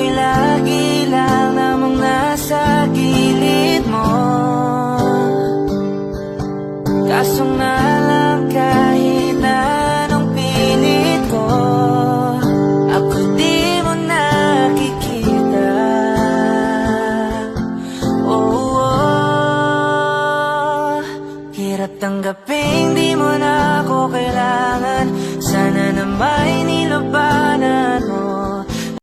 ako'y lagi lang namang nasa gilid mo. Kaso nga lang kahit na anong pilit ko Ako di mo nakikita. Oo, oh, hirap tanggapin di mo na ako kailangan.